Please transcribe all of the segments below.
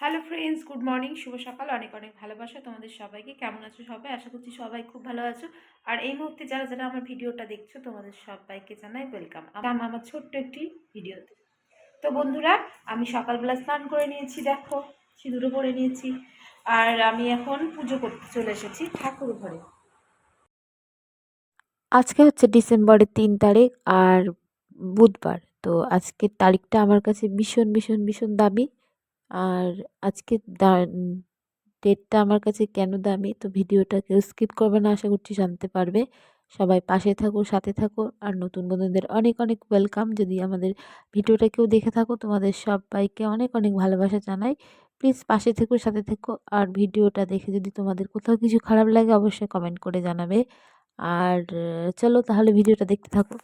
Hello friends good morning শুভ সকাল, অনেক অনেক ভালোবাসা তোমাদের সবাইকে। কেমন আছো সবাই? আশা করছি সবাই খুব ভালো আছো। আর এই মুহূর্তে যারা যারা আমার ভিডিওটা দেখছ, তোমাদের সবাইকে জানাই ওয়েলকাম আমার ছোট্ট একটি ভিডিওতে। তো বন্ধুরা, আমি সকালবেলা স্নান করে নিয়েছি, দেখো, সিঁদুরও পরে নিয়েছি। আর আমি এখন পুজো করতে চলে এসেছি ঠাকুর ঘরে। আজকে হচ্ছে ডিসেম্বরের তিন তারিখ আর বুধবার। তো আজকের তারিখটা আমার কাছে ভীষণ ভীষণ ভীষণ দামি। আর আজকে ডেটটা আমার কাছে কেন দামি, তো ভিডিওটা কেউ স্কিপ করবে না, আশা করছি জানতে পারবে। সবাই পাশে থাকো, সাথে থাকো, আর নতুন বন্ধুদের অনেক অনেক ওয়েলকাম যদি আমাদের ভিডিওটা কেউ দেখে থাকো, তোমাদের সবাইকে অনেক অনেক ভালোবাসা জানাই। প্লিজ পাশে থেকো, সাথে থেকো, আর ভিডিওটা দেখে যদি তোমাদের কোথাও কিছু খারাপ লাগে, অবশ্যই কমেন্ট করে জানাবে। আর, চলো তাহলে ভিডিওটা দেখতে থাকো।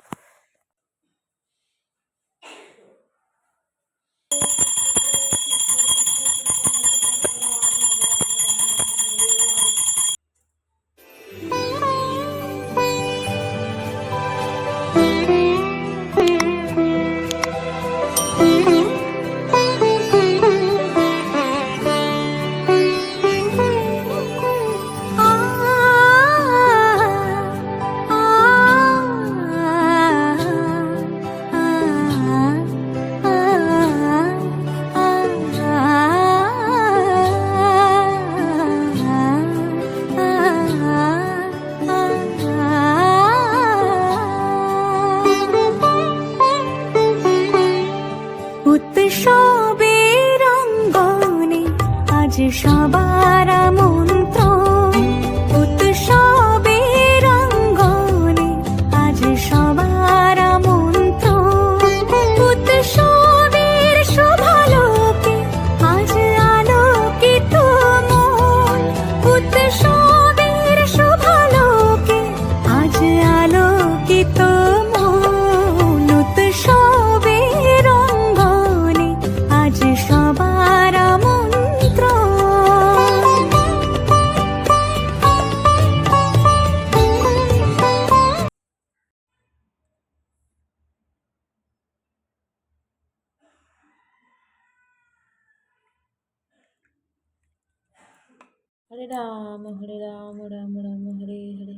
হরে রাম হরে রাম রাম রাম, হরে হরে।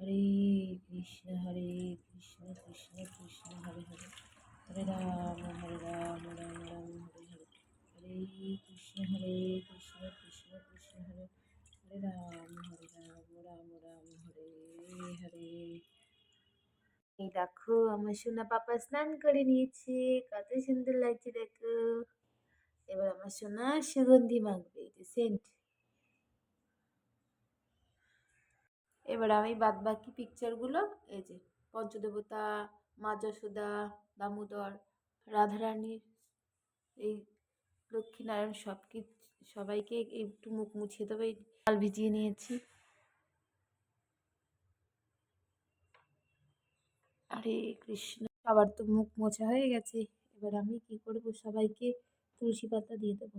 হরে কৃষ্ণ হরে কৃষ্ণ কৃষ্ণ কৃষ্ণ, হরে হরে। হরে রাম হরে রাম রাম রাম, হরে হরে। হরে কৃষ্ণ হরে কৃষ্ণ কৃষ্ণ কৃষ্ণ, হরে। হরে রাম হরে রাম রাম রাম, হরে হরে। এই দেখো, আমার সোনা পাপা স্নান করে নিয়েছে। কত সুন্দর লাগছে দেখো। এবার আমার সোনা সুগন্ধি মাখবে সেন্ট এবার আমি বাদ বাকি পিকচারগুলো এই যে পঞ্চদেবতা, মা যশোদা, দামোদর, রাধারানীর, এই লক্ষ্মীনারায়ণ সব কিছু সবাইকে একটু মুখ মুছিয়ে দেবে, এই জল ভিজিয়ে নিয়েছি। আরে কৃষ্ণ, সবার তো মুখ মোছা হয়ে গেছে। এবার আমি কি করব? সবাইকে তুলসী পাতা দিয়ে দেবো।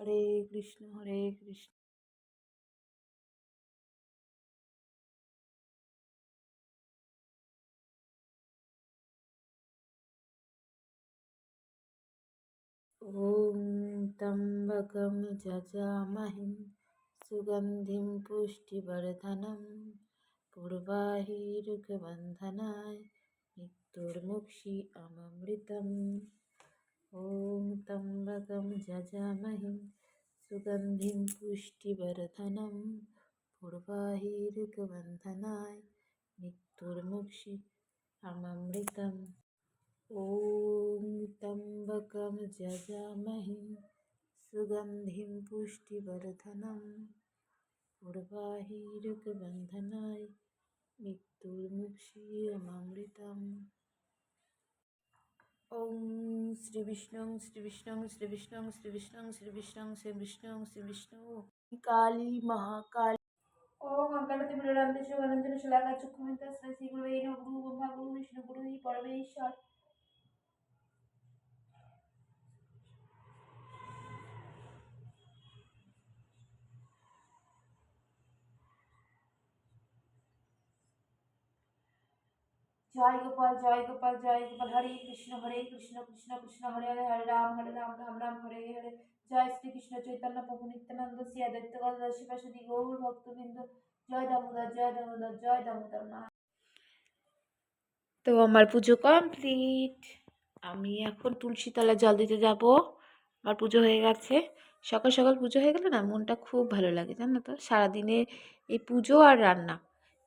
হরে কৃষ্ণ হরে কৃষ্ণ ॐ त्र्यम्बकं जजामहिं सुगन्धिं पुष्टिवर्धनं पूर्वाहिरुगबन्धनाय मृत्युर्मुक्षि अममृतम् ॐ त्र्यम्बकं जजामहिं सुगन्धिं पुष्टिवर्धनं पूर्वाहिरुगबन्धनाय मृत्युर्मुक्षि अममृतम् ॐ त्र्यम्बकं जजामहि सुगन्धिं पुष्टिवर्धनं पूर्वाहिरुकबन्धनाय मृत्युर्मुक्षीयमामृतम् ওং শ্রী বিষ্ণু শ্রী বিষ্ণু শ্রী বিষ্ণু শ্রী বিষ্ণু শ্রী বিষ্ণু শ্রী বিষ্ণু শ্রী বিষ্ণু। কালী মহাকালী। ওম অজ্ঞানতে বিররান্তে শুভানন্দন শুলাকা চক্ষুমিতা শ্রী গুরু গুরু ব্রহ্মা গুরু বিষ্ণু গুরু পরমেশ্বর। জয় গোপাল জয় গোপাল জয় গোপাল। হরে কৃষ্ণ হরে কৃষ্ণ কৃষ্ণ কৃষ্ণ, হরে হরে হরে রাম হরে রাম রাম রাম, হরে হরে। জয় শ্রীকৃষ্ণ চৈতন্য প্রভু নিত্যানন্দ শ্রী আদিত্য গদাধর শিবাসদী গৌর ভক্তবৃন্দ। জয় দামোদর জয় দামোদর জয় দামোদর মা। তো আমার পুজো কমপ্লিট। আমি এখন তুলসী তলায় জল দিতে যাব। আমার পুজো হয়ে গেছে। সকাল সকাল পুজো হয়ে গেলে না, মনটা খুব ভালো লাগে, জানো তো? সারাদিনে এই পুজো আর রান্না।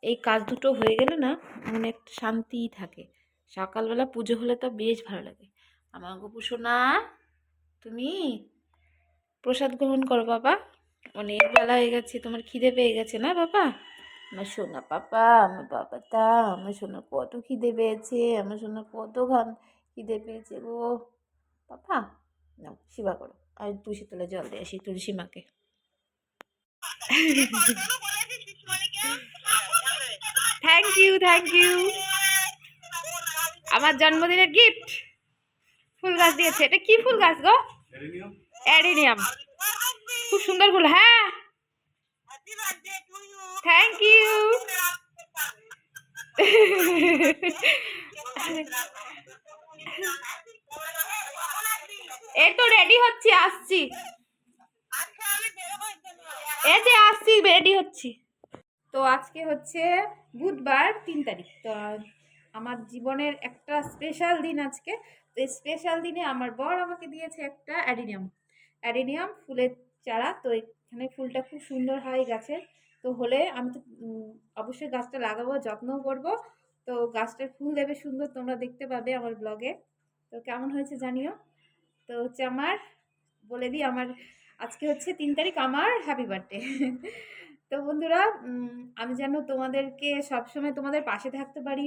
এই কাজ দুটো হয়ে গেলে না মনে একটা শান্তিই থাকে। সকালবেলা পুজো হলে তো বেশ ভালো লাগে। আমার গপু সোনা, তুমি প্রসাদ গ্রহণ করো বাবা। অনেক বেলা হয়ে গেছে, তোমার খিদে পেয়ে গেছে না বাবা? আমার সোনা পাপা, আমার বাবাটা, আমার সোনা কত খিদে পেয়েছে, আমার সোনা কত ঘাম খিদে পেয়েছে গো। পাপা, নাও, সেবা করো। আর তুলসী তলে জল দিয়ে আসি, তুলসী মাকে। থ্যাংক ইউ থ্যাংক ইউ আমার জন্মদিনের গিফট ফুল গাছ দিয়েছে। এটা কি ফুল গাছ গো? অ্যারিনিয়াম খুব সুন্দর ফুল হ্যাঁ। থ্যাংক ইউ এই তো রেডি হচ্ছি আসছি। এই যে আসছি রেডি হচ্ছি। তো আজকে হচ্ছে বুধবার তিন তারিখ। তো আমার জীবনের একটা স্পেশাল দিন আজকে। তো স্পেশাল দিনে আমার বর আমাকে দিয়েছে একটা অ্যাডিনিয়াম। অ্যাডিনিয়াম ফুলের চারা। তো এখানে ফুলটা খুব সুন্দর হয় গাছের তো হলে আমি তো অবশ্যই গাছটা লাগাবো, যত্নও করব। তো গাছটার ফুল দেবে সুন্দর, তোমরা দেখতে পাবে আমার ব্লগে। তো কেমন হয়েছে জানিও? তো হচ্ছে আমার, বলে দিই, আমার আজকে হচ্ছে তিন তারিখ, আমার হ্যাপি বার্থডে তো বন্ধুরা আমি যেন তোমাদেরকে সবসময় তোমাদের পাশে থাকতে পারি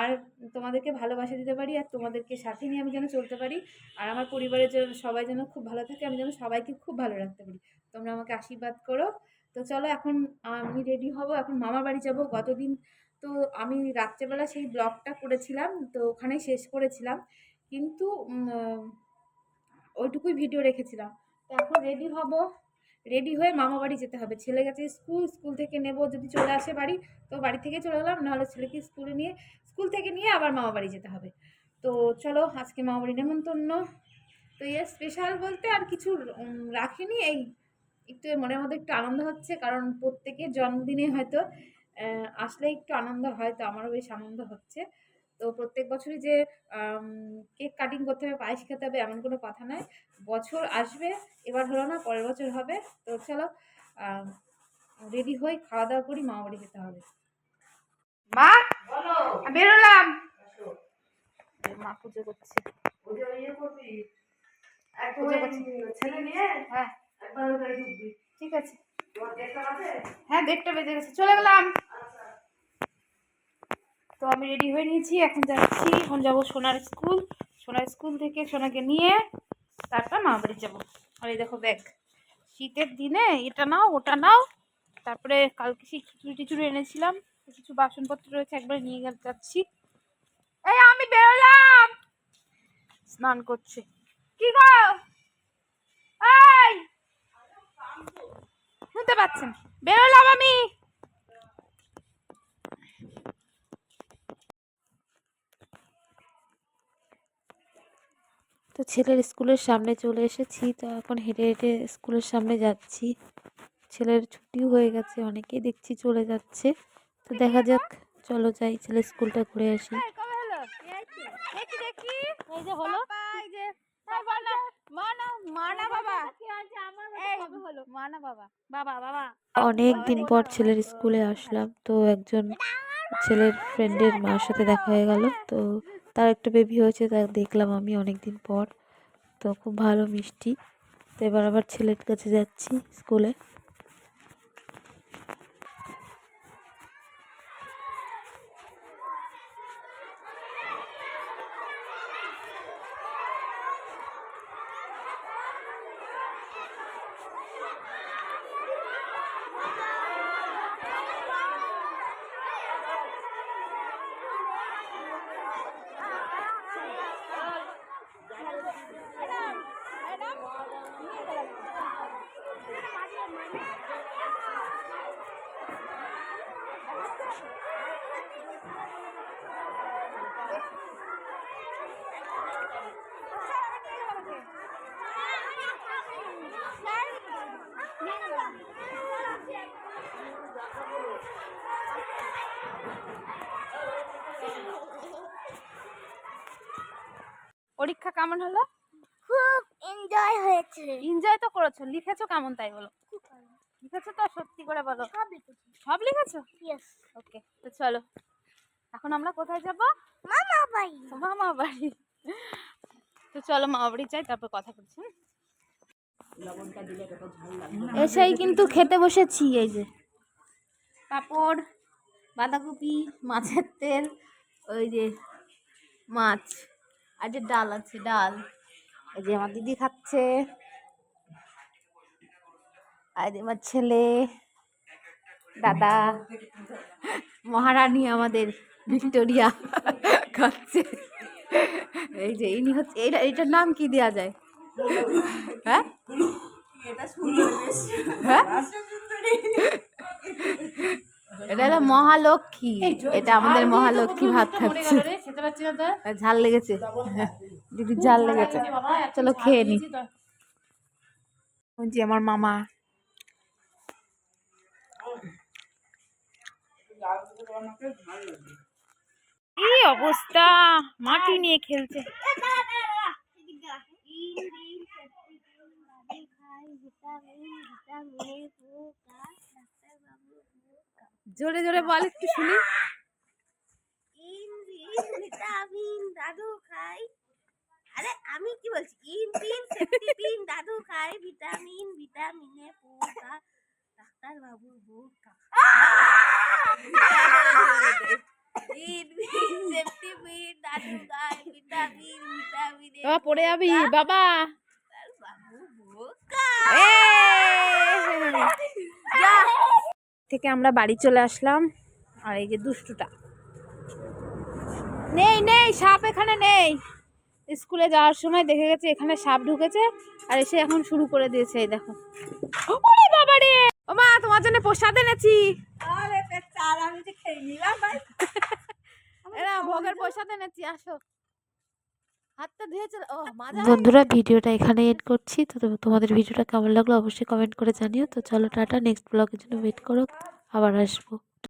আর তোমাদেরকে ভালোবাসা দিতে পারি আর তোমাদেরকে সাথে নিয়ে আমি যেন চলতে পারি। আর আমার পরিবারের জন্য সবাই যেন খুব ভালো থাকে, আমি যেন সবাইকে খুব ভালো রাখতে পারি। তোমরা আমাকে আশীর্বাদ করো। তো চলো, এখন আমি রেডি হব, এখন মামার বাড়ি যাব। গতদিন তো আমি রাত্রেবেলা সেই ব্লগটা করেছিলাম, তো ওখানেই শেষ করেছিলাম। কিন্তু ওইটুকুই ভিডিও রেখেছিলাম। তো এখন রেডি হব। রেডি হয়ে মামা বাড়ি যেতে হবে। ছেলে গেছে স্কুল স্কুল থেকে নেব, যদি চলে আসে বাড়ি, তো বাড়ি থেকে চলে গেলাম নাহলে ছেলেকে স্কুলে নিয়ে, স্কুল থেকে নিয়ে আবার মামা বাড়ি যেতে হবে। তো চলো, আজকে মামা বাড়ি নেমন্তন্ন। তো ইয়ে স্পেশাল বলতে আর কিছু রাখিনি, এই একটু মনের মধ্যে একটু আনন্দ হচ্ছে, কারণ প্রত্যেকের জন্মদিনে হয়তো আসলে একটু আনন্দ হয়, তো আমারও বেশ আনন্দ হচ্ছে। তো প্রত্যেক বছরই যে কেক কাটিং করতে হবে পায়েস খেতে হবে এমন কোনো কথা নয়। বছর আসবে এবার হলো না পরের বছর হবে। তো চলো রেডি হই খাওয়া দাওয়া করি মামা বাড়ি যেতে হবে। মা বেরোলাম। মা পুজো করছে। হ্যাঁ ঠিক আছে। হ্যাঁ দেড়টা বেজে গেছে চলে গেলাম। তো আমি রেডি হয়ে নিয়েছি, এখন যাচ্ছি, এখন যাব সোনার স্কুল সোনার স্কুল থেকে সোনাকে নিয়ে তারপর মা বাড়ি যাব। আর এই দেখো ব্যাগ শীতের দিনে এটা নাও, ওটা নাও, তারপরে কালকে সেই খিচুড়ি টিচুড়ি এনেছিলাম, কিছু বাসনপত্র রয়েছে, একবার নিয়ে যাচ্ছি। এই আমি বেরোলাম! স্নান করছে। কি গো? এই! শুনতে পাচ্ছেন, বেরোলাম আমি! ছেলের স্কুলের সামনে চলে এসেছি তো এখন হেঁটে হেঁটে স্কুলের সামনে যাচ্ছি। ছেলের ছুটিও হয়ে গেছে অনেকেই দেখছি চলে যাচ্ছে। তো দেখা যাক চলো যাই ছেলের স্কুলটা ঘুরে আসি। অনেক দিন পর ছেলের স্কুলে আসলাম তো একজন ছেলের ফ্রেন্ডের মার সাথে দেখা হয়ে গেল তো তার একটা বেবি হয়েছে তা দেখলাম আমি অনেক দিন পর। তো খুব ভালো মিষ্টি। তো এবার আবার ছেলের কাছে যাচ্ছি স্কুলে। পরীক্ষা কেমন হলো? খুব এনজয় হয়েছে। এনজয় তো করেছ লিখেছো কেমন তাই বলো? লিখেছো তো সত্যি করে বলো। সব লিখেছি। সব লিখেছো? ইয়েস ওকে তো চলো। এখন আমরা কোথায় যাব? মামা বাড়ি। মামা বাড়ি। তো চলো মামা বাড়ি যাই তারপর কথা বলছি? এসেই কিন্তু খেতে বসেছি এই যে। পাঁপড় বাঁধাকপি মাছের তেল ওই যে মাছ। আর যে ডাল আছে ডাল। এই যে আমার দিদি খাচ্ছে। আর আমার ছেলে দাদা মহারানী আমাদের ভিক্টোরিয়া খাচ্ছে। এই যে ইনি হচ্ছে এইটা এইটার নাম কি দেওয়া যায়? হ্যাঁ? হ্যাঁ? এটা হলো মহালক্ষ্মী এটা আমাদের মহালক্ষ্মী ভাত খাচ্ছে ঝাল লেগেছে দিদি ঝাল লেগেছে চলো খেয়ে নি যে আমার মামা কি অবস্থা মাটি নিয়ে খেলছে জোরে জোরে বল একটু শুনি। ভিটামিন দাদু খাই। আরে আমি কি বলছি? ইন তিন সেপ্টিপিন দাদু খাই। ভিটামিন পোকা। ডাক্তার বাবু বোকা বাবা পড়ে যাবি? বাবা। বাবু বোকা। থেকে আমরা বাড়ি চলে আসলাম। আর এই যে দুষ্টুটা। নেই নেই সাপ এখানে নেই। স্কুলে যাওয়ার সময় দেখে গেছে এখানে সাপ ঢুকেছে আর এসে এখন শুরু করে দিয়েছে এই দেখো। ওরে বাবা রে! ও মা তোমার জন্য প্রসাদ এনেছি। আরে পেচার আমি যে খেয়ে নিলাম ভাই। এরা ভোগের প্রসাদ এনেছি আসো হাতটা ধুয়ে চলে ও মাজা বন্ধুরা ভিডিওটা এখানে এড করছি। তো তোমাদের ভিডিওটা কেমন লাগল অবশ্যই কমেন্ট করে জানিও। তো চলো টাটা নেক্সট ব্লগের জন্য ওয়েট করো। আবার আসব।